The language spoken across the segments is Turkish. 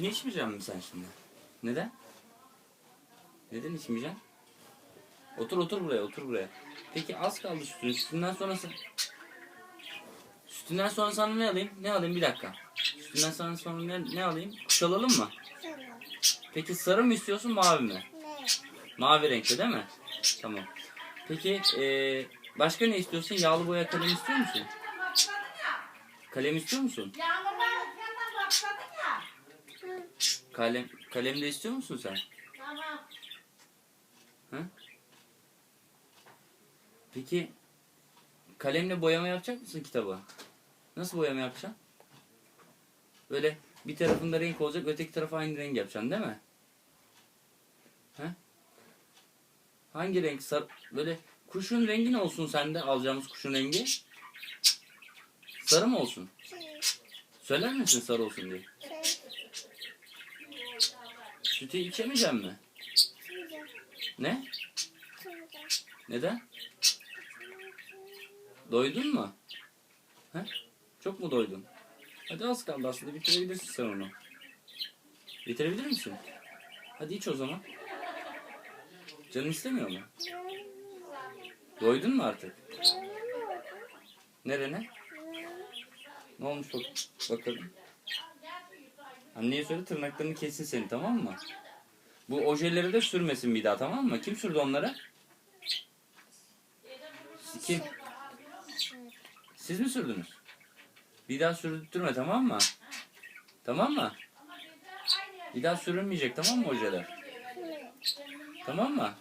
Sütünü içmeyecek misin sen şimdi? Neden? Neden içmeyeceksin? Otur otur buraya otur buraya. Peki az kaldı sütün. Sütünden sonrası... Sütünden sonra sana ne alayım? Ne alayım bir dakika. Sütünden sonra, sonra ne, ne alayım? Kuş alalım mı? Tamam. Peki sarı mı istiyorsun mavi mi? Ne? Mavi renkte değil mi? Tamam. Peki eee, başka ne istiyorsun? Yağlı boya kalem istiyor musun? Kalem istiyor musun? Yağmurlar Kalem kalem de istiyor musun sen? Tamam. Hı? Peki kalemle boyama yapacak mısın kitabı? Nasıl boyama yapacaksın? Böyle bir tarafında renk olacak, öteki tarafa aynı renk yapacaksın değil mi? He? Hangi renk? Sar böyle kuşun rengi ne olsun sende alacağımız kuşun rengi? Sarı mı olsun? Şey, Söyler misin sarı olsun diye? Sütü içemeyecek mi? Ne? Neden? Doydun mu? He? Çok mu doydun? Hadi az kaldı aslında bitirebilirsin sen onu. Bitirebilir misin? Hadi iç o zaman. Canın istemiyor mu? Doydun mu artık? Nerene? Ne olmuş bak bakalım. Anneye söyle tırnaklarını kessin seni tamam mı? Bu ojeleri de sürmesin bir daha tamam mı? Kim sürdü onları? Kim? Siz mi sürdünüz? Bir daha sürdürtme tamam mı? Tamam mı? Bir daha sürülmeyecek tamam mı ojeler? Tamam mı?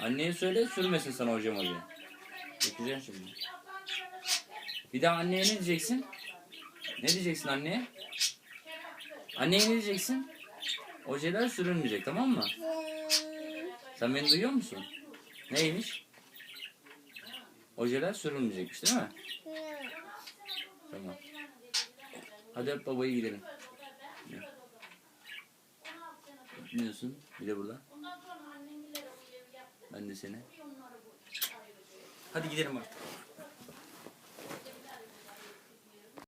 Anneye söyle sürmesin sana hocam oje. Yapacağım şimdi. Bir daha anneye ne diyeceksin? Ne diyeceksin anneye? Anneye ne diyeceksin? Ojeler sürülmeyecek tamam mı? Sen beni duyuyor musun? Neymiş? Ojeler sürülmeyecekmiş değil mi? Tamam. Hadi hep babayı gidelim. Biliyorsun bir de burada. Ben de seni. Hadi gidelim artık.